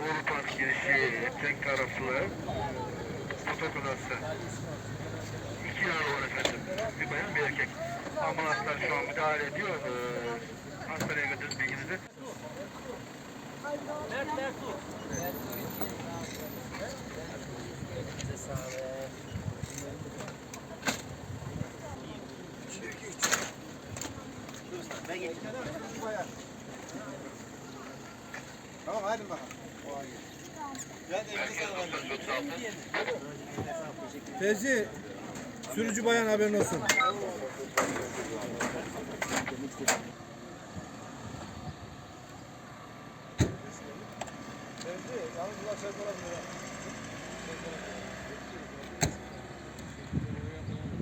Bolu Park girişi tek taraflı otak odası. İki yaralı var efendim. Bir bayan bir erkek. Ambulanslar şu an müdahale ediyor. Ee, Tamam hadi bakalım. Fevzi, sürücü bayan haberin olsun. Fevzi, yalnız bunlar ha.